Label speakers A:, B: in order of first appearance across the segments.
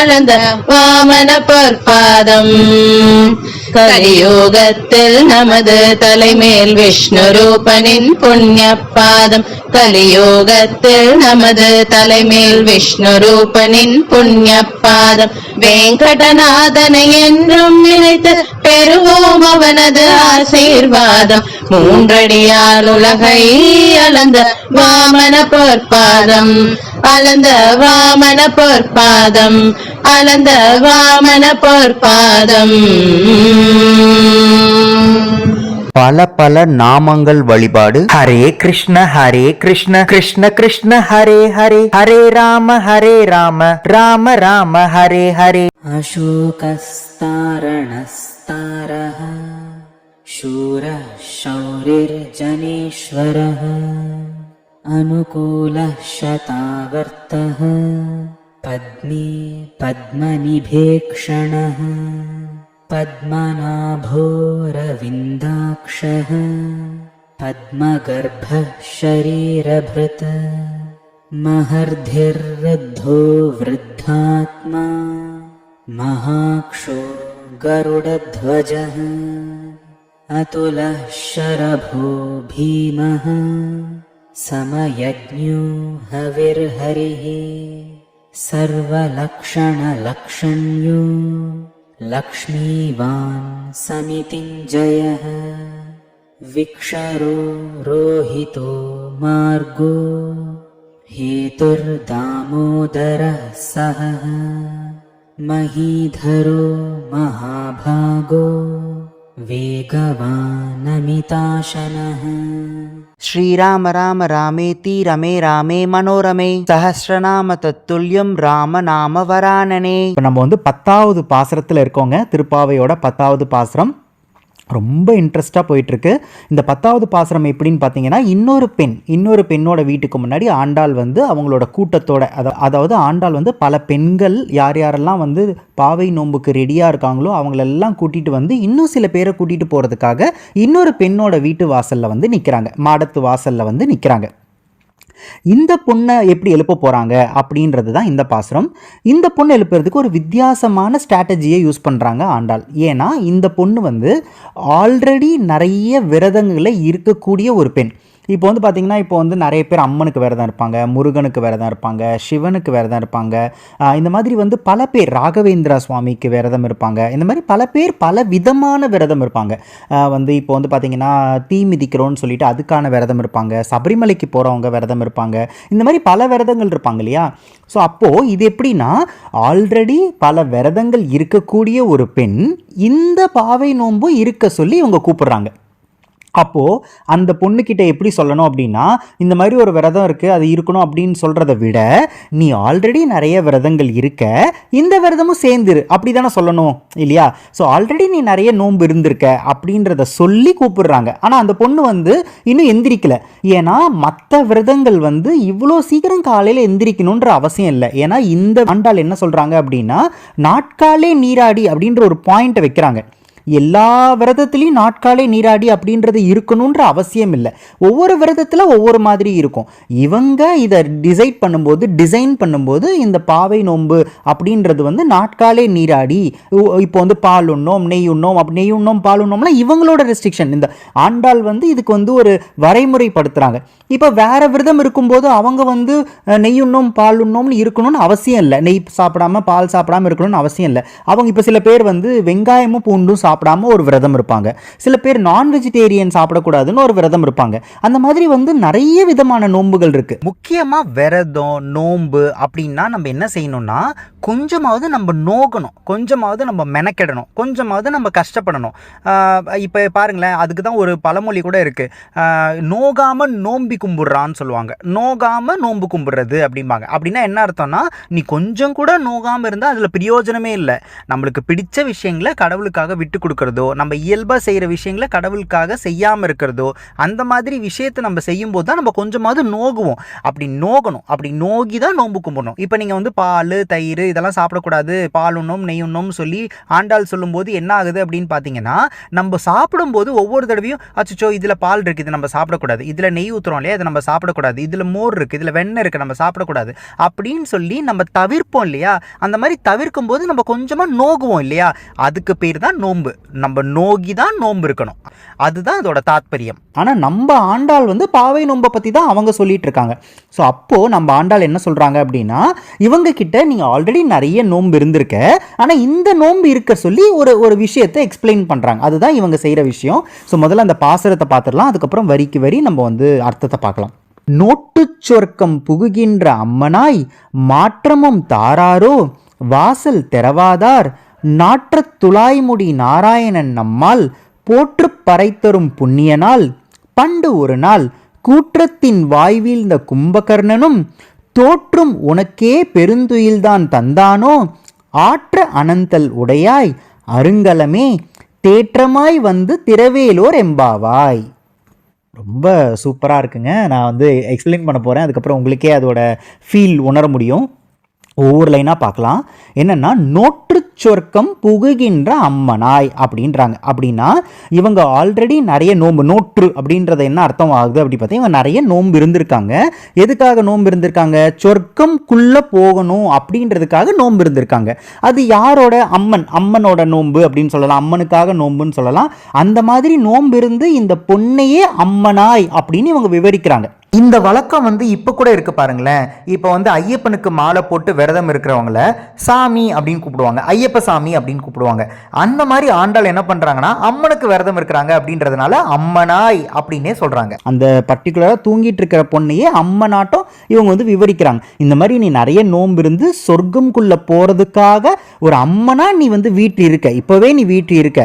A: அளந்த வாமன பொற்பாதம் கலியோகத்தில் நமது தலைமேல் விஷ்ணு ரூபனின் புண்ணிய பாதம் கலியோகத்தில் நமது தலைமேல் விஷ்ணு ரூபனின் புண்ணிய பாதம் வெங்கடநாதனை என்றும் நினைத்து பெறுவோம் அவனது ஆசீர்வாதம் மூன்றடியால் உலகை அளந்த வாமன பொற்பாதம் அளந்த வாமன பொற்பாதம் அளந்த வாமன பொற்பாதம் பல பல நாமங்கள் வழிபாடு हरे कृष्ण हरे कृष्ण कृष्ण कृष्ण हरे हरे हरे राम हरे राम राम राम हरे हरे अशोकस्तारणस्तारः शूर शौरिर्जनेश्वरः शतावर्तः पद्मे पद्मनिभेक्षणः पद्मनाभोरविन्दाक्षः पद्मगर्भः शरीरभृत महर्धिर् वृद्धात्मा महाक्षो गरुडध्वजः अतुलः शरभो भीमः समयज्ञो हविर्हरिः सर्वलक्षणलक्षण्यो लक्ष्मीवान् समितिञ्जयः विक्षरो रोहितो मार्गो हेतुर्दामोदरः सहः महीधरो महाभागो ஸ்ரீராம ராம राम रामेति रमे रामे मनोरमे சஹஸ்ரநாம தத்துல்யம் ராம நாம வராணனே நம்ம வந்து பத்தாவது பாசரத்துல இருக்கோங்க திருப்பாவையோட பத்தாவது பாசரம் ரொம்ப இன்ட்ரெஸ்ட்டாக போயிட்டுருக்கு இந்த பத்தாவது பாசனம் எப்படின்னு பார்த்தீங்கன்னா இன்னொரு பெண் இன்னொரு பெண்ணோட வீட்டுக்கு முன்னாடி ஆண்டாள் வந்து அவங்களோட கூட்டத்தோட அதாவது ஆண்டாள் வந்து பல பெண்கள் யார் யாரெல்லாம் வந்து பாவை நோம்புக்கு ரெடியாக இருக்காங்களோ அவங்களெல்லாம் கூட்டிகிட்டு வந்து இன்னும் சில பேரை கூட்டிகிட்டு போகிறதுக்காக இன்னொரு பெண்ணோட வீட்டு வாசலில் வந்து நிற்கிறாங்க மாடத்து வாசலில் வந்து நிற்கிறாங்க இந்த பொண்ணை எப்படி எழுப்ப போகிறாங்க அப்படின்றது தான் இந்த பாசுரம் இந்த பொண்ணை எழுப்புறதுக்கு ஒரு வித்தியாசமான ஸ்ட்ராட்டஜியை யூஸ் பண்ணுறாங்க ஆண்டாள் ஏன்னா இந்த பொண்ணு வந்து ஆல்ரெடி நிறைய விரதங்களை இருக்கக்கூடிய ஒரு பெண் இப்போ வந்து பார்த்திங்கன்னா இப்போ வந்து நிறைய பேர் அம்மனுக்கு விரதம் இருப்பாங்க முருகனுக்கு விரதம் இருப்பாங்க சிவனுக்கு விரதம் இருப்பாங்க இந்த மாதிரி வந்து பல பேர் ராகவேந்திரா சுவாமிக்கு விரதம் இருப்பாங்க இந்த மாதிரி பல பேர் பல விதமான விரதம் இருப்பாங்க வந்து இப்போ வந்து பார்த்திங்கன்னா தீ மிதிக்கிறோன்னு சொல்லிட்டு அதுக்கான விரதம் இருப்பாங்க சபரிமலைக்கு போகிறவங்க விரதம் இருப்பாங்க இந்த மாதிரி பல விரதங்கள் இருப்பாங்க இல்லையா ஸோ அப்போது இது எப்படின்னா ஆல்ரெடி பல விரதங்கள் இருக்கக்கூடிய ஒரு பெண் இந்த பாவை நோன்பும் இருக்க சொல்லி இவங்க கூப்பிடுறாங்க அப்போது அந்த பொண்ணுக்கிட்ட எப்படி சொல்லணும் அப்படின்னா இந்த மாதிரி ஒரு விரதம் இருக்குது அது இருக்கணும் அப்படின்னு சொல்கிறத விட நீ ஆல்ரெடி நிறைய விரதங்கள் இருக்க இந்த விரதமும் சேர்ந்துரு அப்படி தானே சொல்லணும் இல்லையா ஸோ ஆல்ரெடி நீ நிறைய நோன்பு இருந்திருக்க அப்படின்றத சொல்லி கூப்பிடுறாங்க ஆனால் அந்த பொண்ணு வந்து இன்னும் எந்திரிக்கல ஏன்னா மற்ற விரதங்கள் வந்து இவ்வளோ சீக்கிரம் காலையில் எந்திரிக்கணுன்ற அவசியம் இல்லை ஏன்னா இந்த ஆண்டால் என்ன சொல்கிறாங்க அப்படின்னா நாட்காலே நீராடி அப்படின்ற ஒரு பாயிண்ட்டை வைக்கிறாங்க எல்லா விரதத்துலேயும் நாட்காலே நீராடி அப்படின்றது இருக்கணுன்ற அவசியம் இல்லை ஒவ்வொரு விரதத்தில் ஒவ்வொரு மாதிரி இருக்கும் இவங்க இதை டிசைட் பண்ணும்போது டிசைன் பண்ணும்போது இந்த பாவை நோன்பு அப்படின்றது வந்து நாட்காலே நீராடி இப்போ வந்து பால் உண்ணோம் நெய் உண்ணோம் அப்படி நெய் உண்ணோம் பால் உண்ணோம்லாம் இவங்களோட ரெஸ்ட்ரிக்ஷன் இந்த ஆண்டாள் வந்து இதுக்கு வந்து ஒரு வரைமுறைப்படுத்துகிறாங்க இப்போ வேறு விரதம் இருக்கும்போது அவங்க வந்து நெய் உண்ணோம் பால் உண்ணோம்னு இருக்கணும்னு அவசியம் இல்லை நெய் சாப்பிடாம பால் சாப்பிடாம இருக்கணும்னு அவசியம் இல்லை அவங்க இப்போ சில பேர் வந்து வெங்காயமும் பூண்டும் சாப்பிட்டு சாப்பிடாம ஒரு விரதம் இருப்பாங்க சில பேர் நான் வெஜிடேரியன் சாப்பிடக்கூடாதுன்னு ஒரு விரதம் இருப்பாங்க அந்த மாதிரி வந்து நிறைய விதமான நோன்புகள் இருக்கு முக்கியமா விரதம் நோன்பு அப்படின்னா நம்ம என்ன செய்யணும்னா கொஞ்சமாவது நம்ம நோகணும் கொஞ்சமாவது நம்ம மெனக்கெடணும் கொஞ்சமாவது நம்ம கஷ்டப்படணும் இப்போ பாருங்களேன் அதுக்கு தான் ஒரு பழமொழி கூட இருக்குது நோகாமல் நோம்பி கும்பிட்றான்னு சொல்லுவாங்க நோகாமல் நோம்பு கும்பிட்றது அப்படிம்பாங்க அப்படின்னா என்ன அர்த்தம்னா நீ கொஞ்சம் கூட நோகாமல் இருந்தால் அதில் பிரயோஜனமே இல்லை நம்மளுக்கு பிடிச்ச விஷயங்களை கடவுளுக்காக விட்டு கொடுக்குறதோ நம்ம இயல்பாக செய்கிற விஷயங்களை கடவுளுக்காக செய்யாமல் இருக்கிறதோ அந்த மாதிரி விஷயத்தை நம்ம செய்யும்போது தான் நம்ம கொஞ்சமாவது நோகுவோம் அப்படி நோகணும் அப்படி நோகி தான் நோம்பு கும்பிடணும் இப்போ நீங்கள் வந்து பால் தயிர் இதெல்லாம் சாப்பிடக்கூடாது பால் உண்ணும் நெய் உண்ணும் சொல்லி ஆண்டாள் சொல்லும்போது என்ன ஆகுது அப்படின்னு பார்த்தீங்கன்னா நம்ம சாப்பிடும்போது ஒவ்வொரு தடவையும் அச்சோ இதில் பால் இருக்குது இது நம்ம சாப்பிடக்கூடாது இதில் நெய் ஊற்றுறோம் இல்லையா இதை நம்ம சாப்பிடக்கூடாது இதில் மோர் இருக்குது இதில் வெண்ணெய் இருக்குது நம்ம சாப்பிடக்கூடாது அப்படின்னு சொல்லி நம்ம தவிர்ப்போம் இல்லையா அந்த மாதிரி தவிர்க்கும் போது நம்ம கொஞ்சமாக நோகுவோம் இல்லையா அதுக்கு பேர் தான் நோன்பு நம்ம நோகி தான் நோன்பு இருக்கணும் அதுதான் அதோட தாத்பரியம் ஆனால் நம்ம ஆண்டாள் வந்து பாவை நோன்பை பற்றி தான் அவங்க சொல்லிட்டு இருக்காங்க ஸோ அப்போது நம்ம ஆண்டாள் என்ன சொல்கிறாங்க அப்படின்னா இவங்க கிட்ட நீங்கள் ஆல்ரெடி நிறைய நோன்பு இருந்திருக்க ஆனால் இந்த நோன்பு இருக்க சொல்லி ஒரு ஒரு விஷயத்தை எக்ஸ்பிளைன் பண்ணுறாங்க அதுதான் இவங்க செய்கிற விஷயம் ஸோ முதல்ல அந்த பாசரத்தை பார்த்துடலாம் அதுக்கப்புறம் வரிக்கு வரி நம்ம வந்து அர்த்தத்தை பார்க்கலாம் நோட்டு சொர்க்கம் புகுகின்ற அம்மனாய் மாற்றமும் தாராரோ வாசல் தெரவாதார் நாற்றத் துலாய்முடி நாராயணன் நம்மால் போற்றுப் பறைத்தரும் புண்ணியனால் பண்டு ஒரு நாள் கூற்றத்தின் வாய்வீழ்ந்த கும்பகர்ணனும் தோற்றும் உனக்கே பெருந்துயில்தான் தந்தானோ ஆற்ற அனந்தல் உடையாய் அருங்கலமே தேற்றமாய் வந்து திரவேலோர் எம்பாவாய் ரொம்ப சூப்பராக இருக்குங்க நான் வந்து எக்ஸ்பிளைன் பண்ண போகிறேன் அதுக்கப்புறம் உங்களுக்கே அதோட ஃபீல் உணர முடியும் ஒவ்வொரு லைனாக பார்க்கலாம் என்னென்னா நோட் சொர்க்கம் புகுகின்ற அம்மனாய் அப்படின்றாங்க அப்படின்னா இவங்க ஆல்ரெடி நிறைய நோன்பு நோற்று அப்படின்றத என்ன அர்த்தம் ஆகுது அப்படின்னு பார்த்தா இவங்க நிறைய நோன்பு இருந்திருக்காங்க எதுக்காக நோன்பு இருந்திருக்காங்க சொர்க்கம் குள்ள போகணும் அப்படின்றதுக்காக நோன்பு இருந்திருக்காங்க அது யாரோட அம்மன் அம்மனோட நோன்பு அப்படின்னு சொல்லலாம் அம்மனுக்காக நோம்புன்னு சொல்லலாம் அந்த மாதிரி நோன்பு இருந்து இந்த பொண்ணையே அம்மனாய் அப்படின்னு இவங்க விவரிக்கிறாங்க இந்த வழக்கம் வந்து இப்போ கூட இருக்குது பாருங்களேன் இப்போ வந்து ஐயப்பனுக்கு மாலை போட்டு விரதம் இருக்கிறவங்கள சாமி அப்படின்னு கூப்பிடுவாங்க ஐயப்பசாமி அப்படின்னு கூப்பிடுவாங்க அந்த மாதிரி ஆண்டாள் என்ன பண்ணுறாங்கன்னா அம்மனுக்கு விரதம் இருக்கிறாங்க அப்படின்றதுனால அம்மனாய் அப்படின்னே சொல்கிறாங்க அந்த பர்டிகுலராக தூங்கிட்டு இருக்கிற பொண்ணையே அம்மனாட்டம் இவங்க வந்து விவரிக்கிறாங்க இந்த மாதிரி நீ நிறைய நோம்பு இருந்து சொர்க்கம்குள்ளே போகிறதுக்காக ஒரு அம்மனாக நீ வந்து வீட்டில் இருக்க இப்போவே நீ வீட்டில் இருக்க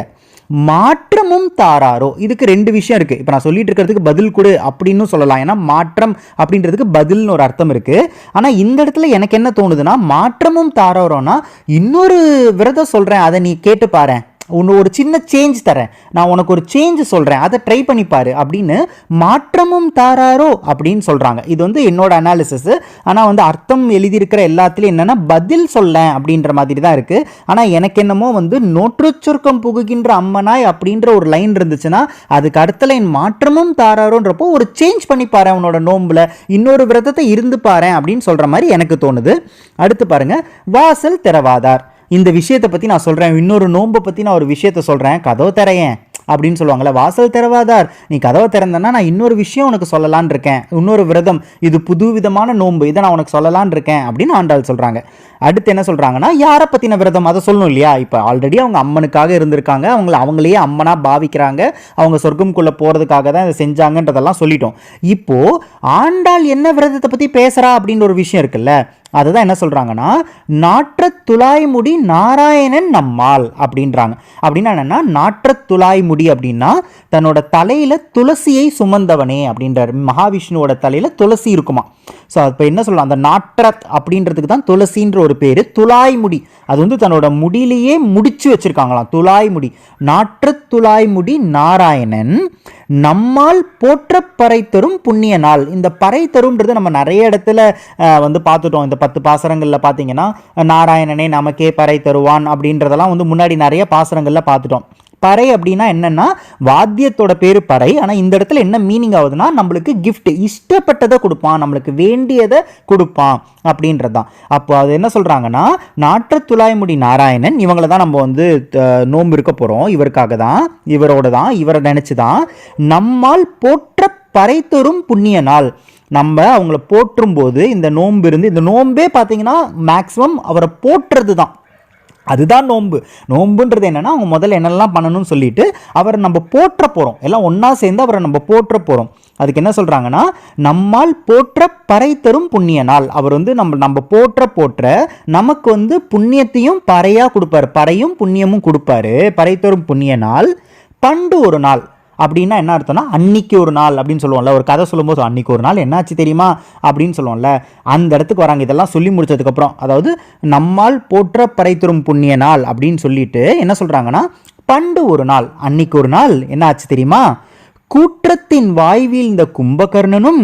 A: மாற்றமும் தாராரோ இதுக்கு ரெண்டு விஷயம் இருக்குது இப்போ நான் சொல்லிட்டு இருக்கிறதுக்கு பதில் கொடு அப்படின்னு சொல்லலாம் ஏன்னா மாற்றம் அப்படின்றதுக்கு பதில்னு ஒரு அர்த்தம் இருக்குது ஆனால் இந்த இடத்துல எனக்கு என்ன தோணுதுன்னா மாற்றமும் தாராரோனா இன்னொரு விரதம் சொல்கிறேன் அதை நீ கேட்டு பாரு உன்னை ஒரு சின்ன சேஞ்ச் தரேன் நான் உனக்கு ஒரு சேஞ்ச் சொல்கிறேன் அதை ட்ரை பண்ணிப்பார் அப்படின்னு மாற்றமும் தாராரோ அப்படின்னு சொல்கிறாங்க இது வந்து என்னோட அனாலிசிஸ் ஆனால் வந்து அர்த்தம் எழுதியிருக்கிற எல்லாத்துலேயும் என்னென்னா பதில் சொல்ல அப்படின்ற மாதிரி தான் இருக்குது ஆனால் எனக்கு என்னமோ வந்து நோற்று சுருக்கம் புகுகின்ற அம்மனாய் அப்படின்ற ஒரு லைன் இருந்துச்சுன்னா அதுக்கு அடுத்த லைன் மாற்றமும் தாராரோன்றப்போ ஒரு சேஞ்ச் பண்ணி பாரு உன்னோட நோம்பில் இன்னொரு விரதத்தை இருந்து பாரு அப்படின்னு சொல்கிற மாதிரி எனக்கு தோணுது அடுத்து பாருங்கள் வாசல் திறவாதார் இந்த விஷயத்தை பற்றி நான் சொல்கிறேன் இன்னொரு நோன்பை பற்றி நான் ஒரு விஷயத்த சொல்கிறேன் கதவை தரையேன் அப்படின்னு சொல்லுவாங்கள்ல வாசல் திறவாதார் நீ கதவை திறந்தன்னா நான் இன்னொரு விஷயம் உனக்கு சொல்லலான் இருக்கேன் இன்னொரு விரதம் இது புது விதமான நோன்பு இதை நான் உனக்கு சொல்லலான் இருக்கேன் அப்படின்னு ஆண்டாள் சொல்கிறாங்க அடுத்து என்ன சொல்கிறாங்கன்னா யாரை பற்றின விரதம் அதை சொல்லணும் இல்லையா இப்போ ஆல்ரெடி அவங்க அம்மனுக்காக இருந்திருக்காங்க அவங்கள அவங்களையே அம்மனாக பாவிக்கிறாங்க அவங்க சொர்க்கம்குள்ளே போகிறதுக்காக தான் இதை செஞ்சாங்கன்றதெல்லாம் சொல்லிட்டோம் இப்போது ஆண்டாள் என்ன விரதத்தை பற்றி பேசுகிறா அப்படின்ற ஒரு விஷயம் இருக்குல்ல அதுதான் என்ன சொல்கிறாங்கன்னா நாற்ற துளாய்முடி நாராயணன் நம்மாள் அப்படின்றாங்க அப்படின்னா என்னென்னா நாற்ற துளாய்முடி அப்படின்னா தன்னோட தலையில் துளசியை சுமந்தவனே அப்படின்றார் மகாவிஷ்ணுவோட தலையில் துளசி இருக்குமா ஸோ அப்போ என்ன சொல்லலாம் அந்த நாற்ற அப்படின்றதுக்கு தான் துளசின்ற ஒரு ஒரு பேர் துலாய் முடி அது வந்து தன்னோட முடியிலேயே முடிச்சு வச்சுருக்காங்களாம் துலாய் முடி நாற்று துலாய் முடி நாராயணன் நம்மால் போற்ற பறை தரும் புண்ணிய நாள் இந்த பறை தரும்ன்றது நம்ம நிறைய இடத்துல வந்து பார்த்துட்டோம் இந்த பத்து பாசரங்களில் பார்த்தீங்கன்னா நாராயணனே நமக்கே பறை தருவான் அப்படின்றதெல்லாம் வந்து முன்னாடி நிறைய பாசரங்களில் பார்த்துட்டோம் பறை அப்படின்னா என்னென்னா வாத்தியத்தோட பேர் பறை ஆனால் இந்த இடத்துல என்ன மீனிங் ஆகுதுன்னா நம்மளுக்கு கிஃப்ட் இஷ்டப்பட்டதை கொடுப்பான் நம்மளுக்கு வேண்டியதை கொடுப்பான் அப்படின்றது தான் அப்போ அது என்ன சொல்கிறாங்கன்னா நாற்ற துலாய்முடி நாராயணன் இவங்களை தான் நம்ம வந்து நோம்பு இருக்க போகிறோம் இவருக்காக தான் இவரோட தான் இவரை நினச்சி தான் நம்மால் போற்ற பறை தரும் புண்ணிய நாள் நம்ம அவங்கள போற்றும் போது இந்த நோம்பு இருந்து இந்த நோன்பே பார்த்தீங்கன்னா மேக்ஸிமம் அவரை போற்றுறது தான் அதுதான் நோன்பு நோன்புன்றது என்னென்னா அவங்க முதல்ல என்னெல்லாம் பண்ணணும்னு சொல்லிட்டு அவரை நம்ம போற்ற போகிறோம் எல்லாம் ஒன்றா சேர்ந்து அவரை நம்ம போற்ற போகிறோம் அதுக்கு என்ன சொல்கிறாங்கன்னா நம்மால் போற்ற பறை தரும் புண்ணிய நாள் அவர் வந்து நம்ம நம்ம போற்ற போற்ற நமக்கு வந்து புண்ணியத்தையும் பறையாக கொடுப்பார் பறையும் புண்ணியமும் கொடுப்பாரு பறை தரும் புண்ணிய நாள் பண்டு ஒரு நாள் அப்படின்னா என்ன அர்த்தம்னா அன்னைக்கு ஒரு நாள் அப்படின்னு சொல்லுவோம்ல ஒரு கதை சொல்லும்போது அன்னைக்கு ஒரு நாள் என்னாச்சு தெரியுமா அப்படின்னு சொல்லுவோம்ல அந்த இடத்துக்கு வராங்க இதெல்லாம் சொல்லி முடிச்சதுக்கப்புறம் அதாவது நம்மால் போற்ற பறைத்துறும் புண்ணிய நாள் அப்படின்னு சொல்லிட்டு என்ன சொல்கிறாங்கன்னா பண்டு ஒரு நாள் அன்னைக்கு ஒரு நாள் என்ன ஆச்சு தெரியுமா கூற்றத்தின் வாய்வில் இந்த கும்பகர்ணனும்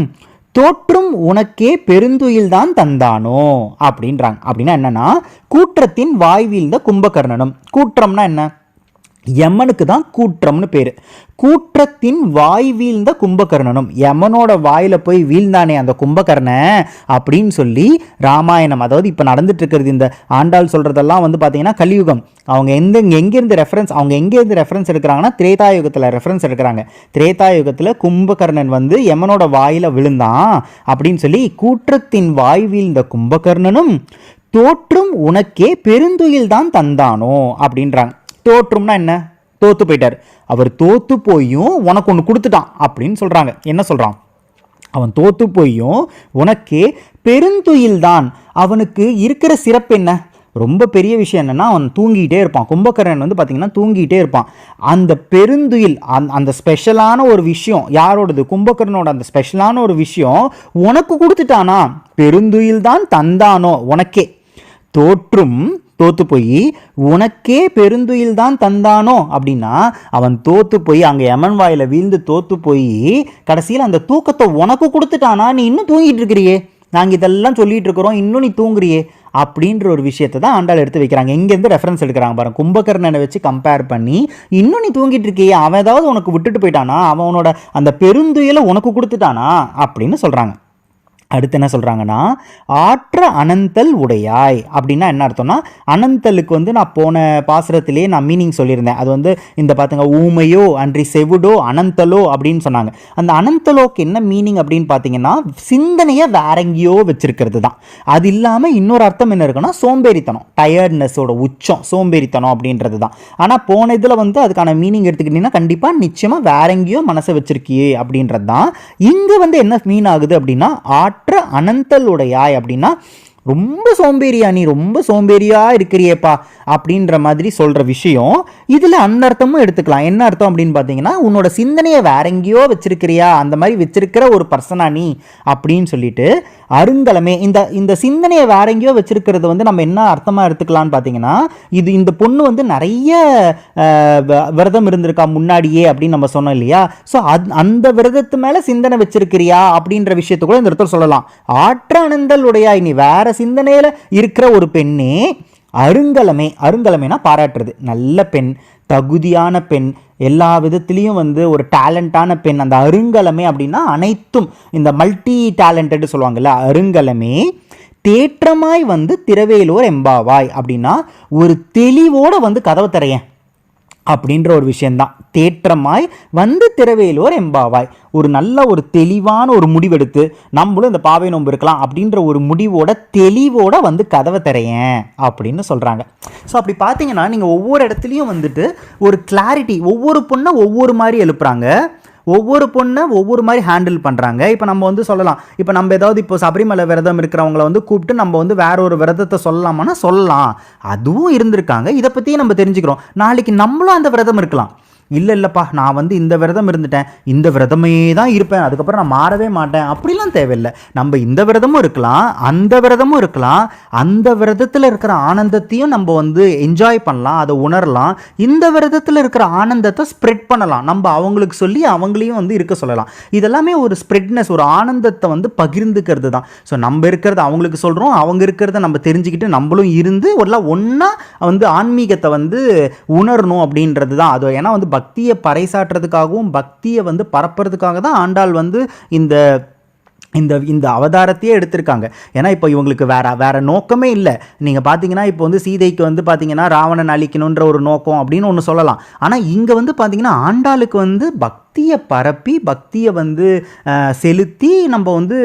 A: தோற்றும் உனக்கே பெருந்துயில் தான் தந்தானோ அப்படின்றாங்க அப்படின்னா என்னன்னா கூற்றத்தின் வாய்வில் இந்த கும்பகர்ணனும் கூற்றம்னா என்ன யமனுக்கு தான் கூற்றம்னு பேர் கூற்றத்தின் வாய் வீழ்ந்த கும்பகர்ணனும் யமனோட வாயில் போய் வீழ்ந்தானே அந்த கும்பகர்ணன் அப்படின்னு சொல்லி ராமாயணம் அதாவது இப்போ நடந்துட்டு இருக்கிறது இந்த ஆண்டாள் சொல்கிறதெல்லாம் வந்து பார்த்தீங்கன்னா கலியுகம் அவங்க எந்த எங்கேருந்து ரெஃபரன்ஸ் அவங்க எங்கேருந்து ரெஃபரன்ஸ் எடுக்கிறாங்கன்னா திரேதாயுகத்தில் ரெஃபரன்ஸ் எடுக்கிறாங்க திரேதாயுகத்தில் கும்பகர்ணன் வந்து யமனோட வாயில் விழுந்தான் அப்படின்னு சொல்லி கூற்றத்தின் வாய் வீழ்ந்த கும்பகர்ணனும் தோற்றும் உனக்கே பெருந்துயில் தான் தந்தானோ அப்படின்றாங்க தோற்றும்னா என்ன தோத்து போயிட்டார் அவர் தோத்து போயும் உனக்கு ஒன்று கொடுத்துட்டான் அப்படின்னு சொல்கிறாங்க என்ன சொல்கிறான் அவன் தோத்து போயும் உனக்கு பெருந்துயில்தான் அவனுக்கு இருக்கிற சிறப்பு என்ன ரொம்ப பெரிய விஷயம் என்னென்னா அவன் தூங்கிக்கிட்டே இருப்பான் கும்பகர்ணன் வந்து பார்த்திங்கன்னா தூங்கிக்கிட்டே இருப்பான் அந்த பெருந்துயில் அந் அந்த ஸ்பெஷலான ஒரு விஷயம் யாரோடது கும்பகரனோட அந்த ஸ்பெஷலான ஒரு விஷயம் உனக்கு கொடுத்துட்டானா பெருந்துயில் தான் தந்தானோ உனக்கே தோற்றும் தோத்து போய் உனக்கே பெருந்துயில் தான் தந்தானோ அப்படின்னா அவன் தோத்து போய் அங்கே எமன் வாயில் வீழ்ந்து தோத்து போய் கடைசியில் அந்த தூக்கத்தை உனக்கு கொடுத்துட்டானா நீ இன்னும் தூங்கிட்டு இருக்கிறியே நாங்கள் இதெல்லாம் சொல்லிட்டு இருக்கிறோம் இன்னும் நீ தூங்குறியே அப்படின்ற ஒரு விஷயத்தை தான் ஆண்டாள் எடுத்து வைக்கிறாங்க இங்கேருந்து ரெஃபரன்ஸ் எடுக்கிறாங்க பாருங்க கும்பகர்ணனை வச்சு கம்பேர் பண்ணி இன்னும் நீ தூங்கிட்டு இருக்கியே அவன் ஏதாவது உனக்கு விட்டுட்டு போயிட்டானா அவனோட அந்த பெருந்துயலை உனக்கு கொடுத்துட்டானா அப்படின்னு சொல்கிறாங்க அடுத்து என்ன சொல்கிறாங்கன்னா ஆற்ற அனந்தல் உடையாய் அப்படின்னா என்ன அர்த்தம்னா அனந்தலுக்கு வந்து நான் போன பாசுரத்திலேயே நான் மீனிங் சொல்லியிருந்தேன் அது வந்து இந்த பார்த்துங்க ஊமையோ அன்றி செவுடோ அனந்தலோ அப்படின்னு சொன்னாங்க அந்த அனந்தலோக்கு என்ன மீனிங் அப்படின்னு பார்த்தீங்கன்னா சிந்தனையை வேற எங்கேயோ வச்சிருக்கிறது தான் அது இல்லாமல் இன்னொரு அர்த்தம் என்ன இருக்குன்னா சோம்பேறித்தனம் டயர்ட்னஸோட உச்சம் சோம்பேறித்தனம் அப்படின்றது தான் ஆனால் போன இதில் வந்து அதுக்கான மீனிங் எடுத்துக்கிட்டிங்கன்னா கண்டிப்பாக நிச்சயமாக வேற எங்கேயோ மனசை வச்சிருக்கியே அப்படின்றது தான் இங்கே வந்து என்ன மீன் ஆகுது அப்படின்னா ஆட் மற்ற அனந்தலுடையாய் அப்படின்னா ரொம்ப சோம்பேறியா நீ ரொம்ப சோம்பேறியா இருக்கிறியேப்பா அப்படின்ற மாதிரி சொல்ற விஷயம் இதுல அந்த அர்த்தமும் எடுத்துக்கலாம் என்ன அர்த்தம் அப்படின்னு பார்த்தீங்கன்னா உன்னோட சிந்தனையை வேற எங்கேயோ வச்சிருக்கிறியா அந்த மாதிரி வச்சிருக்கிற ஒரு பர்சனா நீ அப்படின்னு சொல்லிட்டு அருங்கலமே இந்த இந்த சிந்தனையை வேற எங்கேயோ வச்சிருக்கிறது வந்து நம்ம என்ன அர்த்தமாக எடுத்துக்கலாம்னு பார்த்தீங்கன்னா இது இந்த பொண்ணு வந்து நிறைய விரதம் இருந்திருக்கா முன்னாடியே அப்படின்னு நம்ம சொன்னோம் இல்லையா ஸோ அந் அந்த விரதத்து மேலே சிந்தனை வச்சிருக்கிறியா அப்படின்ற விஷயத்த கூட இந்த இடத்துல சொல்லலாம் ஆற்றானந்தலுடைய இனி வேற சிந்தனையில் இருக்கிற ஒரு பெண்ணே அருங்கலமே அருங்கலமேனா பாராட்டுறது நல்ல பெண் தகுதியான பெண் எல்லா விதத்துலேயும் வந்து ஒரு டேலண்டான பெண் அந்த அருங்கலமே அப்படின்னா அனைத்தும் இந்த மல்டி டேலண்டட்னு சொல்லுவாங்கல்ல அருங்கலமே தேற்றமாய் வந்து திரவேலூர் எம்பாவாய் அப்படின்னா ஒரு தெளிவோடு வந்து கதவை தரையேன் அப்படின்ற ஒரு விஷயந்தான் தேற்றமாய் வந்து திரவேலோர் எம்பாவாய் ஒரு நல்ல ஒரு தெளிவான ஒரு முடிவெடுத்து நம்மளும் இந்த பாவை நோம்பு இருக்கலாம் அப்படின்ற ஒரு முடிவோட தெளிவோட வந்து கதவை திறையேன் அப்படின்னு சொல்கிறாங்க ஸோ அப்படி பார்த்தீங்கன்னா நீங்கள் ஒவ்வொரு இடத்துலையும் வந்துட்டு ஒரு கிளாரிட்டி ஒவ்வொரு பொண்ணை ஒவ்வொரு மாதிரி எழுப்புறாங்க ஒவ்வொரு பொண்ணை ஒவ்வொரு மாதிரி ஹேண்டில் பண்ணுறாங்க இப்போ நம்ம வந்து சொல்லலாம் இப்போ நம்ம ஏதாவது இப்போ சபரிமலை விரதம் இருக்கிறவங்கள வந்து கூப்பிட்டு நம்ம வந்து வேற ஒரு விரதத்தை சொல்லலாமான்னா சொல்லலாம் அதுவும் இருந்திருக்காங்க இதை பற்றியும் நம்ம தெரிஞ்சுக்கிறோம் நாளைக்கு நம்மளும் அந்த விரதம் இருக்கலாம் இல்லை இல்லைப்பா நான் வந்து இந்த விரதம் இருந்துட்டேன் இந்த விரதமே தான் இருப்பேன் அதுக்கப்புறம் நான் மாறவே மாட்டேன் அப்படிலாம் தேவையில்லை நம்ம இந்த விரதமும் இருக்கலாம் அந்த விரதமும் இருக்கலாம் அந்த விரதத்தில் இருக்கிற ஆனந்தத்தையும் நம்ம வந்து என்ஜாய் பண்ணலாம் அதை உணரலாம் இந்த விரதத்தில் இருக்கிற ஆனந்தத்தை ஸ்ப்ரெட் பண்ணலாம் நம்ம அவங்களுக்கு சொல்லி அவங்களையும் வந்து இருக்க சொல்லலாம் இதெல்லாமே ஒரு ஸ்ப்ரெட்னஸ் ஒரு ஆனந்தத்தை வந்து பகிர்ந்துக்கிறது தான் ஸோ நம்ம இருக்கிறத அவங்களுக்கு சொல்கிறோம் அவங்க இருக்கிறத நம்ம தெரிஞ்சுக்கிட்டு நம்மளும் இருந்து ஒரு ஒன்றா வந்து ஆன்மீகத்தை வந்து உணரணும் அப்படின்றது தான் அது ஏன்னா வந்து பக்தியை பறைசாற்றுறதுக்காகவும் பக்தியை வந்து பரப்புறதுக்காக தான் ஆண்டாள் வந்து இந்த இந்த இந்த அவதாரத்தையே எடுத்திருக்காங்க ஏன்னா இப்போ இவங்களுக்கு வேற வேற நோக்கமே இல்லை நீங்கள் பார்த்தீங்கன்னா இப்போ வந்து சீதைக்கு வந்து பார்த்தீங்கன்னா ராவணன் அழிக்கணுன்ற ஒரு நோக்கம் அப்படின்னு ஒன்று சொல்லலாம் ஆனால் இங்கே வந்து பார்த்தீங்கன்னா ஆண்டாளுக்கு வந்து பக்தியை பரப்பி பக்தியை வந்து செலுத்தி நம்ம வந்து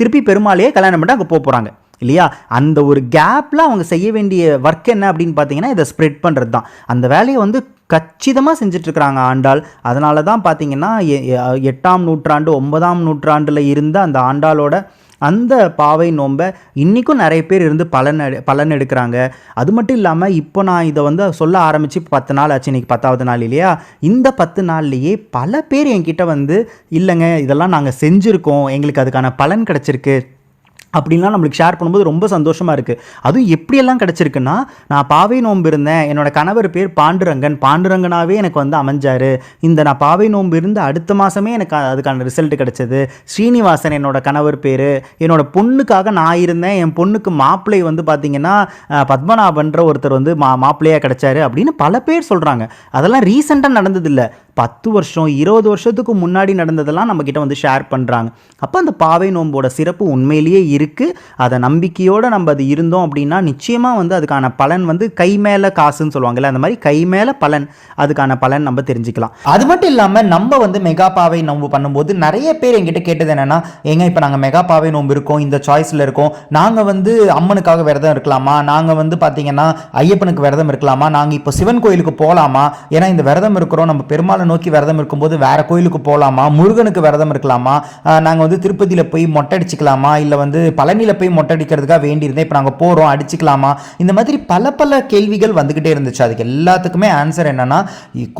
A: திருப்பி பெருமாளையே கல்யாணம் பண்ணிட்டு அங்கே போக போகிறாங்க இல்லையா அந்த ஒரு கேப்பில் அவங்க செய்ய வேண்டிய ஒர்க் என்ன அப்படின்னு பார்த்தீங்கன்னா இதை ஸ்ப்ரெட் பண்ணுறது தான் அந்த வேலையை வந்து கச்சிதமாக செஞ்சிட்ருக்கிறாங்க ஆண்டாள் அதனால தான் பார்த்திங்கன்னா எட்டாம் நூற்றாண்டு ஒன்பதாம் நூற்றாண்டில் இருந்த அந்த ஆண்டாளோட அந்த பாவை நோம்பை இன்றைக்கும் நிறைய பேர் இருந்து பலன் பலன் எடுக்கிறாங்க அது மட்டும் இல்லாமல் இப்போ நான் இதை வந்து சொல்ல ஆரம்பித்து பத்து நாள் ஆச்சு இன்றைக்கி பத்தாவது நாள் இல்லையா இந்த பத்து நாள்லேயே பல பேர் என்கிட்ட வந்து இல்லைங்க இதெல்லாம் நாங்கள் செஞ்சுருக்கோம் எங்களுக்கு அதுக்கான பலன் கிடச்சிருக்கு அப்படின்லாம் நம்மளுக்கு ஷேர் பண்ணும்போது ரொம்ப சந்தோஷமாக இருக்குது அதுவும் எப்படியெல்லாம் கிடச்சிருக்குன்னா நான் பாவை நோம்பு இருந்தேன் என்னோடய கணவர் பேர் பாண்டுரங்கன் பாண்டுரங்கனாவே எனக்கு வந்து அமைஞ்சார் இந்த நான் பாவை நோம்பு இருந்து அடுத்த மாதமே எனக்கு அதுக்கான ரிசல்ட் கிடச்சிது ஸ்ரீனிவாசன் என்னோடய கணவர் பேர் என்னோடய பொண்ணுக்காக நான் இருந்தேன் என் பொண்ணுக்கு மாப்பிள்ளை வந்து பார்த்திங்கன்னா பத்மநாபன்ற ஒருத்தர் வந்து மா மாப்பிள்ளையாக கிடச்சாரு அப்படின்னு பல பேர் சொல்கிறாங்க அதெல்லாம் ரீசெண்டாக நடந்ததில்லை பத்து வருஷம் இருபது வருஷத்துக்கு முன்னாடி நடந்ததெல்லாம் நம்மக்கிட்ட வந்து ஷேர் பண்ணுறாங்க அப்போ அந்த பாவை நோம்போட சிறப்பு உண்மையிலேயே இருக்குது அதை நம்பிக்கையோடு நம்ம அது இருந்தோம் அப்படின்னா நிச்சயமாக வந்து அதுக்கான பலன் வந்து கை மேலே காசுன்னு சொல்லுவாங்கல்ல அந்த மாதிரி கை மேலே பலன் அதுக்கான பலன் நம்ம தெரிஞ்சுக்கலாம் அது மட்டும் இல்லாமல் நம்ம வந்து மெகாப்பாவை நோம்பு பண்ணும்போது நிறைய பேர் எங்கிட்ட கேட்டது என்னென்னா ஏங்க இப்போ நாங்கள் மெகாபாவை நோம்பு இருக்கோம் இந்த சாய்ஸில் இருக்கோம் நாங்கள் வந்து அம்மனுக்காக விரதம் இருக்கலாமா நாங்கள் வந்து பார்த்திங்கன்னா ஐயப்பனுக்கு விரதம் இருக்கலாமா நாங்கள் இப்போ சிவன் கோயிலுக்கு போகலாமா ஏன்னா இந்த விரதம் இருக்கிறோம் நம்ம பெருமாளை நோக்கி விரதம் இருக்கும்போது வேறு கோயிலுக்கு போகலாமா முருகனுக்கு விரதம் இருக்கலாமா நாங்கள் வந்து திருப்பதியில் போய் மொட்டை அடிச்சுக்கலாமா இல்லை வந்து பழனியில் போய் மொட்டடிக்கிறதுக்காக வேண்டியிருந்தே இப்போ நாங்கள் போகிறோம் அடிச்சுக்கலாமா இந்த மாதிரி பல பல கேள்விகள் வந்துக்கிட்டே இருந்துச்சு அதுக்கு எல்லாத்துக்குமே ஆன்சர் என்னென்னா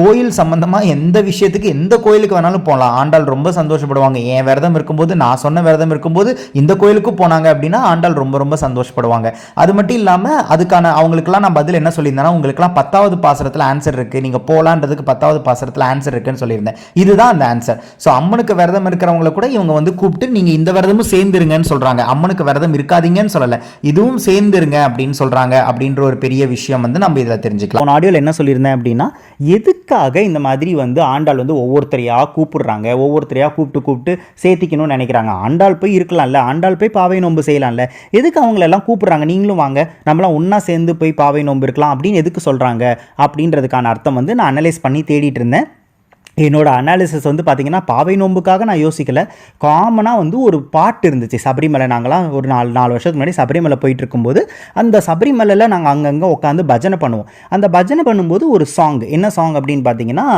A: கோயில் சம்மந்தமாக எந்த விஷயத்துக்கு எந்த கோயிலுக்கு வேணாலும் போகலாம் ஆண்டாள் ரொம்ப சந்தோஷப்படுவாங்க என் விரதம் இருக்கும்போது நான் சொன்ன விரதம் இருக்கும்போது இந்த கோயிலுக்கும் போனாங்க அப்படின்னா ஆண்டாள் ரொம்ப ரொம்ப சந்தோஷப்படுவாங்க அது மட்டும் இல்லாமல் அதுக்கான அவங்களுக்குலாம் நான் பதில் என்ன சொல்லியிருந்தேன்னா உங்களுக்குலாம் பத்தாவது பாசரத்தில் ஆன்சர் இருக்குது நீங்கள் போகலான்றதுக்கு பத்தாவது பாசரத்தில் ஆன்சர் இருக்குன்னு சொல்லியிருந்தேன் இதுதான் அந்த ஆன்சர் ஸோ அம்மனுக்கு விரதம் இருக்கிறவங்களை கூட இவங்க வந்து கூப்பிட்டு நீங்கள் இந்த விரதமும் சேர்ந்துருங்கன்னு சொல்கிறாங்க அம்மனுக்கு விரதம் இருக்காதீங்கன்னு சொல்லலை இதுவும் சேர்ந்துருங்க அப்படின்னு சொல்கிறாங்க அப்படின்ற ஒரு பெரிய விஷயம் வந்து நம்ம இதில் தெரிஞ்சுக்கலாம் உன் ஆடியோவில் என்ன சொல்லியிருந்தேன் அப்படின்னா எதுக்காக இந்த மாதிரி வந்து ஆண்டாள் வந்து ஒவ்வொருத்தரையாக கூப்பிடுறாங்க ஒவ்வொருத்தரையாக கூப்பிட்டு கூப்பிட்டு சேர்த்திக்கணும்னு நினைக்கிறாங்க ஆண்டாள் போய் இருக்கலாம்ல ஆண்டாள் போய் பாவை நோம்பு செய்யலாம்ல எதுக்கு அவங்களெல்லாம் கூப்பிட்றாங்க நீங்களும் வாங்க நம்மளாம் ஒன்றா சேர்ந்து போய் பாவை நோம்பு இருக்கலாம் அப்படின்னு எதுக்கு சொல்கிறாங்க அப்படின்றதுக்கான அர்த்தம் வந்து நான் அனலைஸ் பண்ணி தேடிட்டு இருந்தேன் என்னோட அனாலிசிஸ் வந்து பார்த்தீங்கன்னா பாவை நோம்புக்காக நான் யோசிக்கல காமனாக வந்து ஒரு பாட்டு இருந்துச்சு சபரிமலை நாங்களாம் ஒரு நாலு நாலு வருஷத்துக்கு முன்னாடி சபரிமலை போயிட்டு இருக்கும்போது அந்த சபரிமலையில் நாங்கள் அங்கங்கே உட்காந்து பஜனை பண்ணுவோம் அந்த பஜனை பண்ணும்போது ஒரு சாங் என்ன சாங் அப்படின்னு பார்த்தீங்கன்னா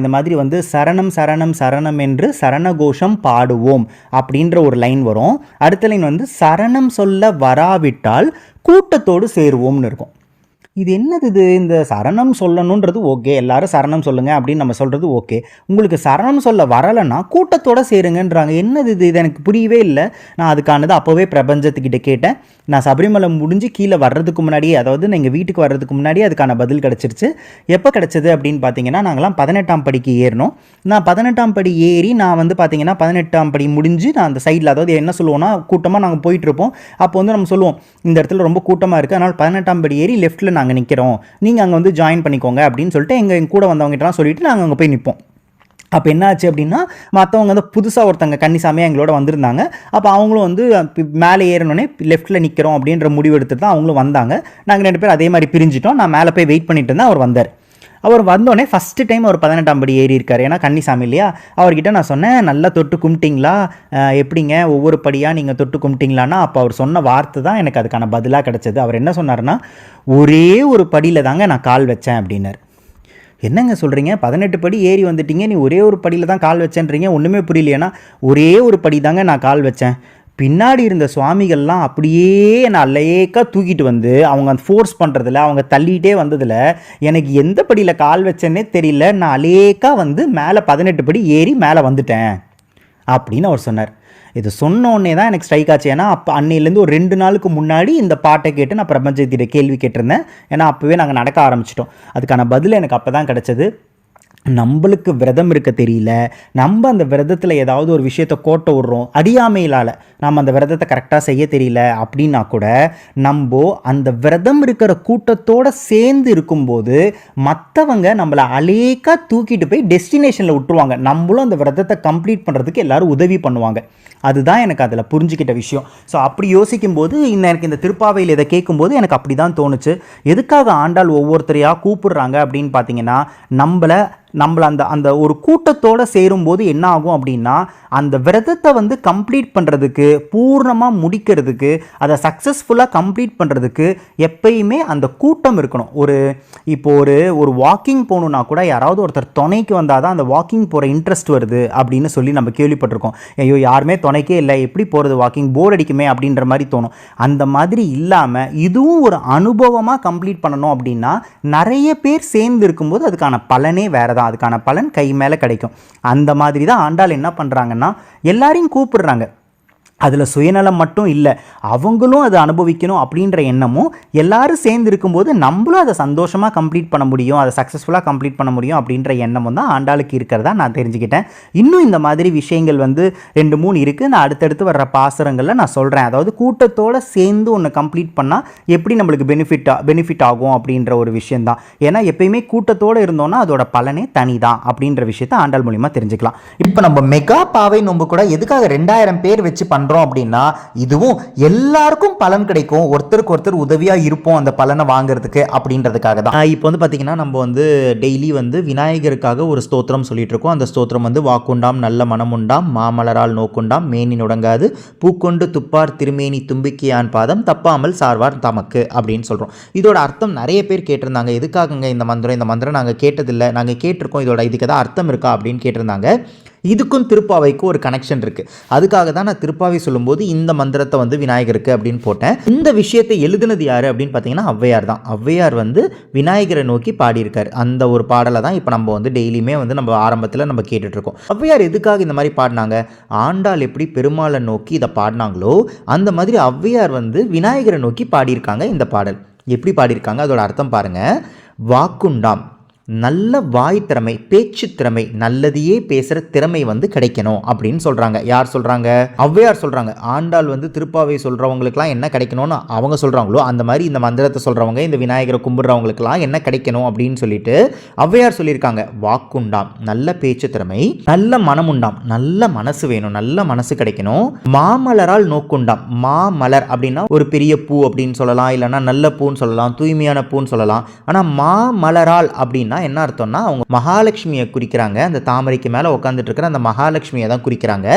A: இந்த மாதிரி வந்து சரணம் சரணம் சரணம் என்று சரணகோஷம் பாடுவோம் அப்படின்ற ஒரு லைன் வரும் அடுத்த லைன் வந்து சரணம் சொல்ல வராவிட்டால் கூட்டத்தோடு சேருவோம்னு இருக்கும் இது என்னது இது இந்த சரணம் சொல்லணுன்றது ஓகே எல்லாரும் சரணம் சொல்லுங்கள் அப்படின்னு நம்ம சொல்கிறது ஓகே உங்களுக்கு சரணம் சொல்ல வரலைன்னா கூட்டத்தோடு சேருங்கன்றாங்க என்னது இது இது எனக்கு புரியவே இல்லை நான் அதுக்கானது அப்போவே பிரபஞ்சத்துக்கிட்ட கேட்டேன் நான் சபரிமலை முடிஞ்சு கீழே வர்றதுக்கு முன்னாடியே அதாவது எங்கள் வீட்டுக்கு வர்றதுக்கு முன்னாடி அதுக்கான பதில் கிடச்சிருச்சு எப்போ கிடச்சது அப்படின்னு பார்த்தீங்கன்னா நாங்களாம் பதினெட்டாம் படிக்கு ஏறினோம் நான் பதினெட்டாம் படி ஏறி நான் வந்து பார்த்தீங்கன்னா பதினெட்டாம் படி முடிஞ்சு நான் அந்த சைடில் அதாவது என்ன சொல்லுவோம்னா கூட்டமாக நாங்கள் போயிட்டு இருப்போம் அப்போ வந்து நம்ம சொல்லுவோம் இந்த இடத்துல ரொம்ப கூட்டமாக இருக்குது அதனால் பதினெட்டாம் படி ஏறி லெஃப்ட்டில் நாங்கள் நாங்கள் நிற்கிறோம் நீங்கள் அங்கே வந்து ஜாயின் பண்ணிக்கோங்க அப்படின்னு சொல்லிட்டு எங்கள் எங்கள் கூட வந்தவங்ககிட்டலாம் சொல்லிவிட்டு நாங்கள் அங்கே போய் நிற்போம் அப்போ என்னாச்சு அப்படின்னா மற்றவங்க வந்து புதுசாக ஒருத்தங்க கன்னிசாமியாக எங்களோட வந்திருந்தாங்க அப்போ அவங்களும் வந்து மேலே ஏறணுன்னே லெஃப்ட்டில் நிற்கிறோம் அப்படின்ற முடிவு எடுத்துட்டு தான் அவங்களும் வந்தாங்க நாங்கள் ரெண்டு பேரும் அதே மாதிரி பிரிஞ்சிட்டோம் நான் மேலே போய் வெயிட் பண்ணிட்டு இருந்தேன் அவர் வந்தார் அவர் வந்தோடனே ஃபஸ்ட்டு டைம் அவர் பதினெட்டாம் படி ஏறி இருக்கார் ஏன்னா கன்னிசாமி இல்லையா அவர்கிட்ட நான் சொன்னேன் நல்லா தொட்டு கும்பிட்டிங்களா எப்படிங்க ஒவ்வொரு படியாக நீங்கள் தொட்டு கும்பிட்டிங்களான்னா அப்போ அவர் சொன்ன வார்த்தை தான் எனக்கு அதுக்கான பதிலாக கிடச்சிது அவர் என்ன சொன்னார்னா ஒரே ஒரு படியில் தாங்க நான் கால் வச்சேன் அப்படின்னார் என்னங்க சொல்கிறீங்க பதினெட்டு படி ஏறி வந்துட்டீங்க நீ ஒரே ஒரு படியில் தான் கால் வச்சேன்றீங்க ஒன்றுமே புரியலையேன்னா ஒரே ஒரு படி தாங்க நான் கால் வச்சேன் பின்னாடி இருந்த சுவாமிகள்லாம் அப்படியே நான் அல்லையேக்கா தூக்கிட்டு வந்து அவங்க அந்த ஃபோர்ஸ் பண்ணுறதுல அவங்க தள்ளிகிட்டே வந்ததில் எனக்கு எந்த படியில் கால் வச்சேன்னே தெரியல நான் அலேக்காக வந்து மேலே பதினெட்டு படி ஏறி மேலே வந்துட்டேன் அப்படின்னு அவர் சொன்னார் இது சொன்னோடனே தான் எனக்கு ஸ்ட்ரைக் ஆச்சு ஏன்னா அப்போ அன்னையிலேருந்து ஒரு ரெண்டு நாளுக்கு முன்னாடி இந்த பாட்டை கேட்டு நான் பிரபஞ்சத்திட்ட கேள்வி கேட்டிருந்தேன் ஏன்னா அப்போவே நாங்கள் நடக்க ஆரம்பிச்சிட்டோம் அதுக்கான பதில் எனக்கு அப்போ தான் கிடச்சது நம்மளுக்கு விரதம் இருக்க தெரியல நம்ம அந்த விரதத்தில் ஏதாவது ஒரு விஷயத்தை கோட்டை விடுறோம் அடியாமையிலால் நம்ம அந்த விரதத்தை கரெக்டாக செய்ய தெரியல அப்படின்னா கூட நம்ம அந்த விரதம் இருக்கிற கூட்டத்தோடு சேர்ந்து இருக்கும்போது மற்றவங்க நம்மளை அலேக்காக தூக்கிட்டு போய் டெஸ்டினேஷனில் விட்டுருவாங்க நம்மளும் அந்த விரதத்தை கம்ப்ளீட் பண்ணுறதுக்கு எல்லோரும் உதவி பண்ணுவாங்க அதுதான் எனக்கு அதில் புரிஞ்சுக்கிட்ட விஷயம் ஸோ அப்படி யோசிக்கும் போது எனக்கு இந்த திருப்பாவையில் இதை கேட்கும்போது எனக்கு அப்படி தான் தோணுச்சு எதுக்காக ஆண்டாள் ஒவ்வொருத்தரையாக கூப்பிடுறாங்க அப்படின்னு பார்த்தீங்கன்னா நம்மளை நம்மளை அந்த அந்த ஒரு கூட்டத்தோடு சேரும்போது என்ன ஆகும் அப்படின்னா அந்த விரதத்தை வந்து கம்ப்ளீட் பண்ணுறதுக்கு பூர்ணமாக முடிக்கிறதுக்கு அதை சக்ஸஸ்ஃபுல்லாக கம்ப்ளீட் பண்ணுறதுக்கு எப்பயுமே அந்த கூட்டம் இருக்கணும் ஒரு இப்போ ஒரு ஒரு வாக்கிங் போகணுன்னா கூட யாராவது ஒருத்தர் துணைக்கு வந்தால் தான் அந்த வாக்கிங் போகிற இன்ட்ரெஸ்ட் வருது அப்படின்னு சொல்லி நம்ம கேள்விப்பட்டிருக்கோம் ஐயோ யாருமே துணைக்கே இல்லை எப்படி போகிறது வாக்கிங் போர் அடிக்குமே அப்படின்ற மாதிரி தோணும் அந்த மாதிரி இல்லாமல் இதுவும் ஒரு அனுபவமாக கம்ப்ளீட் பண்ணணும் அப்படின்னா நிறைய பேர் சேர்ந்து இருக்கும்போது அதுக்கான பலனே வேறு தான் தான் அதுக்கான பலன் கை மேலே கிடைக்கும் அந்த மாதிரி தான் ஆண்டாள் என்ன பண்ணுறாங்கன்னா எல்லாரையும் கூப்பிடுறாங்க அதில் சுயநலம் மட்டும் இல்லை அவங்களும் அதை அனுபவிக்கணும் அப்படின்ற எண்ணமும் எல்லாரும் சேர்ந்து இருக்கும்போது நம்மளும் அதை சந்தோஷமாக கம்ப்ளீட் பண்ண முடியும் அதை சக்ஸஸ்ஃபுல்லாக கம்ப்ளீட் பண்ண முடியும் அப்படின்ற எண்ணமும் தான் ஆண்டாளுக்கு இருக்கிறதா நான் தெரிஞ்சுக்கிட்டேன் இன்னும் இந்த மாதிரி விஷயங்கள் வந்து ரெண்டு மூணு இருக்குது நான் அடுத்தடுத்து வர்ற பாசுரங்களில் நான் சொல்கிறேன் அதாவது கூட்டத்தோடு சேர்ந்து ஒன்று கம்ப்ளீட் பண்ணால் எப்படி நம்மளுக்கு பெனிஃபிட் பெனிஃபிட் ஆகும் அப்படின்ற ஒரு விஷயந்தான் ஏன்னா எப்பயுமே கூட்டத்தோடு இருந்தோன்னா அதோட பலனே தனி தான் அப்படின்ற விஷயத்தை ஆண்டாள் மூலிமா தெரிஞ்சுக்கலாம் இப்போ நம்ம மெகா பாவை நோம்பு கூட எதுக்காக ரெண்டாயிரம் பேர் வச்சு பண்ண பண்ணுறோம் அப்படின்னா இதுவும் எல்லாருக்கும் பலன் கிடைக்கும் ஒருத்தருக்கு ஒருத்தர் உதவியாக இருப்போம் அந்த பலனை வாங்குறதுக்கு அப்படின்றதுக்காக தான் இப்போ வந்து பார்த்தீங்கன்னா நம்ம வந்து டெய்லி வந்து விநாயகருக்காக ஒரு ஸ்தோத்திரம் சொல்லிட்டு இருக்கோம் அந்த ஸ்தோத்திரம் வந்து வாக்குண்டாம் நல்ல மனமுண்டாம் மாமலரால் நோக்குண்டாம் மேனி நுடங்காது பூக்கொண்டு துப்பார் திருமேனி தும்பிக்கையான் பாதம் தப்பாமல் சார்வார் தமக்கு அப்படின்னு சொல்கிறோம் இதோட அர்த்தம் நிறைய பேர் கேட்டிருந்தாங்க எதுக்காகங்க இந்த மந்திரம் இந்த மந்திரம் நாங்கள் கேட்டதில்லை நாங்கள் கேட்டிருக்கோம் இதோட இதுக்கு ஏதாவது அர்த்தம் இருக்கா அப்படின்னு கேட்டிருந்தாங்க இதுக்கும் திருப்பாவைக்கும் ஒரு கனெக்ஷன் இருக்குது அதுக்காக தான் நான் திருப்பாவை சொல்லும்போது இந்த மந்திரத்தை வந்து விநாயகருக்கு அப்படின்னு போட்டேன் இந்த விஷயத்தை எழுதினது யார் அப்படின்னு பார்த்தீங்கன்னா ஔவையார் தான் ஔவையார் வந்து விநாயகரை நோக்கி பாடியிருக்காரு அந்த ஒரு பாடலை தான் இப்போ நம்ம வந்து டெய்லியுமே வந்து நம்ம ஆரம்பத்தில் நம்ம இருக்கோம் ஔவையார் எதுக்காக இந்த மாதிரி பாடினாங்க ஆண்டாள் எப்படி பெருமாளை நோக்கி இதை பாடினாங்களோ அந்த மாதிரி ஔவையார் வந்து விநாயகரை நோக்கி பாடியிருக்காங்க இந்த பாடல் எப்படி பாடியிருக்காங்க அதோட அர்த்தம் பாருங்கள் வாக்குண்டாம் நல்ல வாய் திறமை பேச்சு திறமை நல்லதையே பேசுகிற திறமை வந்து கிடைக்கணும் அப்படின்னு சொல்கிறாங்க யார் சொல்கிறாங்க ஔவையார் சொல்கிறாங்க ஆண்டாள் வந்து திருப்பாவை சொல்கிறவங்களுக்குலாம் என்ன கிடைக்கணும்னு அவங்க சொல்கிறாங்களோ அந்த மாதிரி இந்த மந்திரத்தை சொல்கிறவங்க இந்த விநாயகரை கும்பிட்றவங்களுக்குலாம் என்ன கிடைக்கணும் அப்படின்னு சொல்லிட்டு ஔவையார் சொல்லியிருக்காங்க வாக்குண்டாம் நல்ல பேச்சு திறமை நல்ல மனமுண்டாம் நல்ல மனசு வேணும் நல்ல மனசு கிடைக்கணும் மாமலரால் நோக்குண்டாம் மாமலர் அப்படின்னா ஒரு பெரிய பூ அப்படின்னு சொல்லலாம் இல்லைன்னா நல்ல பூன்னு சொல்லலாம் தூய்மையான பூன்னு சொல்லலாம் ஆனால் மாமலரால் அப்படின்னா அப்படின்னா என்ன அர்த்தம்னா அவங்க மகாலட்சுமியை குறிக்கிறாங்க அந்த தாமரைக்கு மேலே உட்காந்துட்டு இருக்கிற அந்த மகாலட்சுமியை தான் குறிக்கிறாங்க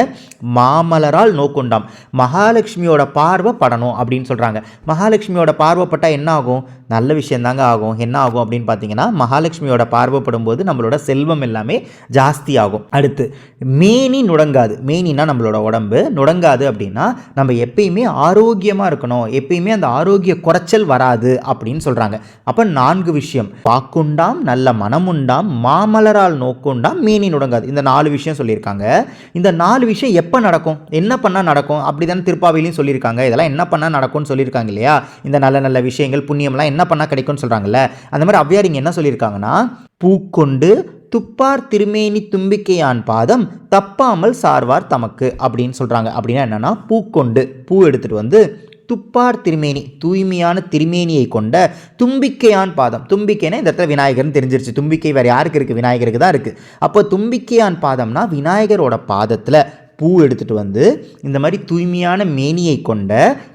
A: மாமலரால் நோக்குண்டாம் மகாலட்சுமியோட பார்வை படணும் அப்படின்னு சொல்கிறாங்க மகாலட்சுமியோட பார்வைப்பட்டால் என்ன ஆகும் நல்ல விஷயம் தாங்க ஆகும் என்ன ஆகும் அப்படின்னு பார்த்தீங்கன்னா மகாலட்சுமியோட பார்வைப்படும் போது நம்மளோட செல்வம் எல்லாமே ஜாஸ்தி ஆகும் அடுத்து மேனி நுடங்காது மேனின்னா நம்மளோட உடம்பு நுடங்காது அப்படின்னா நம்ம எப்பயுமே ஆரோக்கியமாக இருக்கணும் எப்பயுமே அந்த ஆரோக்கிய குறைச்சல் வராது அப்படின்னு சொல்கிறாங்க அப்போ நான்கு விஷயம் வாக்குண்டாம் நல்ல நல்ல மனமுண்டாம் மாமலரால் நோக்குண்டாம் மீனி நுடங்காது இந்த நாலு விஷயம் சொல்லியிருக்காங்க இந்த நாலு விஷயம் எப்போ நடக்கும் என்ன பண்ணால் நடக்கும் அப்படி தானே திருப்பாவிலையும் சொல்லியிருக்காங்க இதெல்லாம் என்ன பண்ணால் நடக்கும்னு சொல்லியிருக்காங்க இல்லையா இந்த நல்ல நல்ல விஷயங்கள் புண்ணியம்லாம் என்ன பண்ணால் கிடைக்கும்னு சொல்கிறாங்கல்ல அந்த மாதிரி அவ்வியார் இங்கே என்ன சொல்லியிருக்காங்கன்னா பூக்கொண்டு துப்பார் திருமேனி தும்பிக்கையான் பாதம் தப்பாமல் சார்வார் தமக்கு அப்படின்னு சொல்கிறாங்க அப்படின்னா என்னென்னா பூக்கொண்டு பூ எடுத்துகிட்டு வந்து துப்பார் திருமேனி தூய்மையான திருமேனியை கொண்ட தும்பிக்கையான் பாதம் தும்பிக்கைனா இந்த இடத்துல விநாயகர்னு தெரிஞ்சிருச்சு தும்பிக்கை வேறு யாருக்கு இருக்குது விநாயகருக்கு தான் இருக்குது அப்போ தும்பிக்கையான் பாதம்னா விநாயகரோட பாதத்தில் பூ எடுத்துகிட்டு வந்து இந்த மாதிரி தூய்மையான மேனியை கொண்ட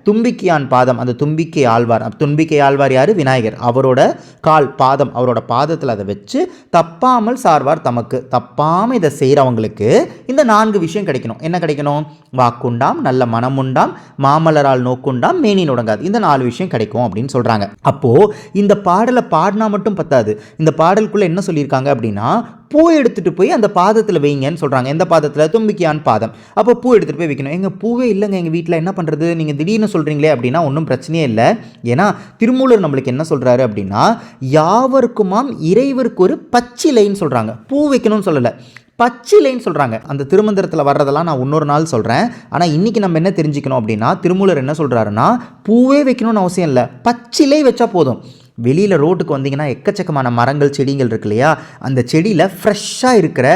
A: தும்பிக்கையான் பாதம் அந்த தும்பிக்கை ஆழ்வார் தும்பிக்கை ஆழ்வார் யார் விநாயகர் அவரோட கால் பாதம் அவரோட பாதத்தில் அதை வச்சு தப்பாமல் சார்வார் தமக்கு தப்பாமல் இதை செய்கிறவங்களுக்கு இந்த நான்கு விஷயம் கிடைக்கணும் என்ன கிடைக்கணும் வாக்குண்டாம் நல்ல மனமுண்டாம் மாமலரால் நோக்குண்டாம் மேனி நுடங்காது இந்த நாலு விஷயம் கிடைக்கும் அப்படின்னு சொல்கிறாங்க அப்போது இந்த பாடலை பாடினா மட்டும் பத்தாது இந்த பாடலுக்குள்ளே என்ன சொல்லியிருக்காங்க அப்படின்னா பூ எடுத்துகிட்டு போய் அந்த பாதத்தில் வைங்கன்னு சொல்கிறாங்க எந்த பாதத்தில் தும்பிக்கையான் பாதம் அப்போ பூ எடுத்துகிட்டு போய் வைக்கணும் எங்கள் பூவே இல்லைங்க எங்கள் வீட்டில் என்ன பண்ணுறது நீங்கள் திடீர்னு சொல்கிறீங்களே அப்படின்னா ஒன்றும் பிரச்சனையே இல்லை ஏன்னா திருமூலர் நம்மளுக்கு என்ன சொல்கிறாரு அப்படின்னா யாவருக்குமாம் இறைவருக்கு ஒரு பச்சிலைன்னு சொல்கிறாங்க பூ வைக்கணும்னு சொல்லலை பச்சிலைன்னு சொல்கிறாங்க அந்த திருமந்திரத்தில் வர்றதெல்லாம் நான் இன்னொரு நாள் சொல்கிறேன் ஆனால் இன்றைக்கி நம்ம என்ன தெரிஞ்சுக்கணும் அப்படின்னா திருமூலர் என்ன சொல்கிறாருன்னா பூவே வைக்கணும்னு அவசியம் இல்லை பச்சிலை வச்சா போதும் வெளியில் ரோட்டுக்கு வந்தீங்கன்னா எக்கச்சக்கமான மரங்கள் செடிகள் இருக்கு இல்லையா அந்த செடியில் ஃப்ரெஷ்ஷாக இருக்கிற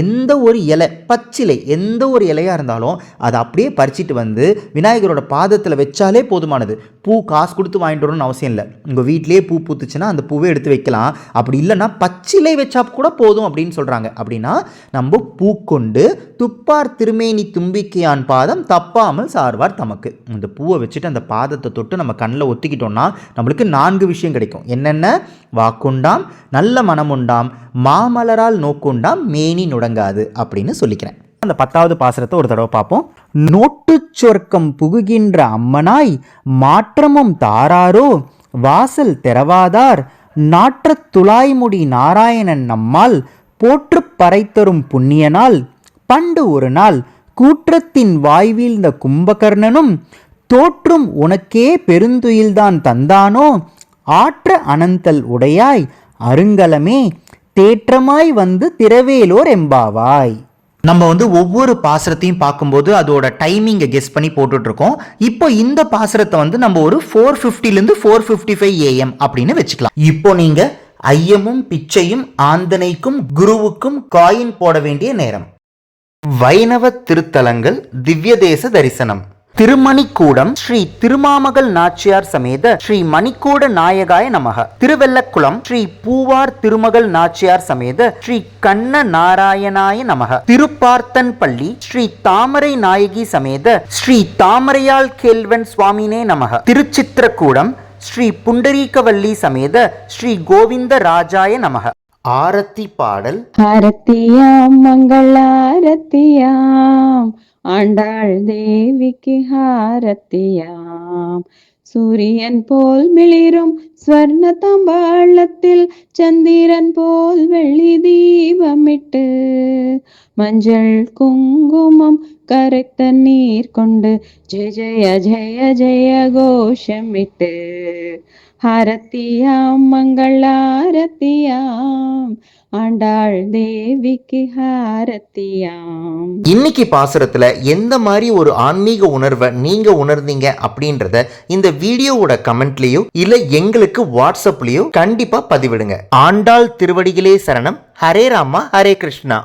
A: எந்த ஒரு இலை பச்சிலை எந்த ஒரு இலையாக இருந்தாலும் அதை அப்படியே பறிச்சிட்டு வந்து விநாயகரோட பாதத்தில் வச்சாலே போதுமானது பூ காசு கொடுத்து வாங்கிட்டு வரணும்னு அவசியம் இல்லை உங்கள் வீட்லேயே பூ பூத்துச்சுன்னா அந்த பூவை எடுத்து வைக்கலாம் அப்படி இல்லைன்னா பச்சிலை வச்சா கூட போதும் அப்படின்னு சொல்கிறாங்க அப்படின்னா நம்ம பூ கொண்டு துப்பார் திருமேனி தும்பிக்கையான் பாதம் தப்பாமல் சார்வார் தமக்கு இந்த பூவை வச்சுட்டு அந்த பாதத்தை தொட்டு நம்ம கண்ணில் ஒத்திக்கிட்டோம்னா நம்மளுக்கு நான்கு விஷயம் கிடைக்கும் கிடைக்கும் என்னென்ன வாக்குண்டாம் நல்ல மனமுண்டாம் மாமலரால் நோக்குண்டாம் மேனி நுடங்காது அப்படின்னு சொல்லிக்கிறேன் அந்த பத்தாவது பாசுரத்தை ஒரு தடவை பார்ப்போம் நோட்டு சொர்க்கம் புகுகின்ற அம்மனாய் மாற்றமும் தாராரோ வாசல் திறவாதார் நாற்றத் துளாய்முடி நாராயணன் நம்மால் போற்று பறைத்தரும் புண்ணியனால் பண்டு ஒரு நாள் கூற்றத்தின் வாய்வீழ்ந்த கும்பகர்ணனும் தோற்றும் உனக்கே பெருந்துயில்தான் தந்தானோ ஆற்ற அனந்தல் உடையாய் அருங்கலமே தேற்றமாய் வந்து திரவேலோர் எம்பாவாய் நம்ம வந்து ஒவ்வொரு பாசரத்தையும் பார்க்கும்போது அதோட டைமிங்கை கெஸ் பண்ணி போட்டுட்ருக்கோம் இப்போ இந்த பாசரத்தை வந்து நம்ம ஒரு ஃபோர் ஃபிஃப்டிலேருந்து ஃபோர் ஃபிஃப்டி ஃபைவ் ஏஎம் அப்படின்னு வச்சுக்கலாம் இப்போ நீங்கள் ஐயமும் பிச்சையும் ஆந்தனைக்கும் குருவுக்கும் காயின் போட வேண்டிய நேரம் வைணவ திருத்தலங்கள் திவ்யதேச தரிசனம் திருமணிக்கூடம் ஸ்ரீ திருமாமகள் நாச்சியார் சமேத ஸ்ரீ மணிக்கூட நாயகாய நமக திருவெல்லக்குளம் ஸ்ரீ பூவார் திருமகள் நாச்சியார் சமேத ஸ்ரீ கண்ண நாராயணாய நமக திருப்பார்த்தன் பள்ளி ஸ்ரீ தாமரை நாயகி சமேத ஸ்ரீ தாமரையால் கேள்வன் சுவாமினே நமக திருச்சித்திரக்கூடம் ஸ்ரீ புண்டரீகவல்லி சமேத ஸ்ரீ கோவிந்த ராஜாய நமக ஆரத்தி பாடல் ஆரத்தியாம் ஆரத்தியாம் ஆண்டாள் தேவிக்கு ஆரத்தியாம் சூரியன் போல் மிளிரும் ஸ்வர்ண தம்பாளத்தில் சந்திரன் போல் வெள்ளி தீபமிட்டு மஞ்சள் குங்குமம் கரைத்த நீர் கொண்டு ஜெய ஜெய ஜெய ஜெய கோஷமிட்டு ஹாரத்தியாம் மங்களாரத்தியாம் ஆண்டாள் தேவிக்கு ஹாரத்தியாம் இன்னைக்கு பாசுரத்துல எந்த மாதிரி ஒரு ஆன்மீக உணர்வை நீங்க உணர்ந்தீங்க அப்படின்றத இந்த வீடியோவோட கமெண்ட்லயோ இல்ல எங்களுக்கு வாட்ஸ்அப்லயோ கண்டிப்பா பதிவிடுங்க ஆண்டாள் திருவடிகளே சரணம் ஹரே ராமா ஹரே கிருஷ்ணா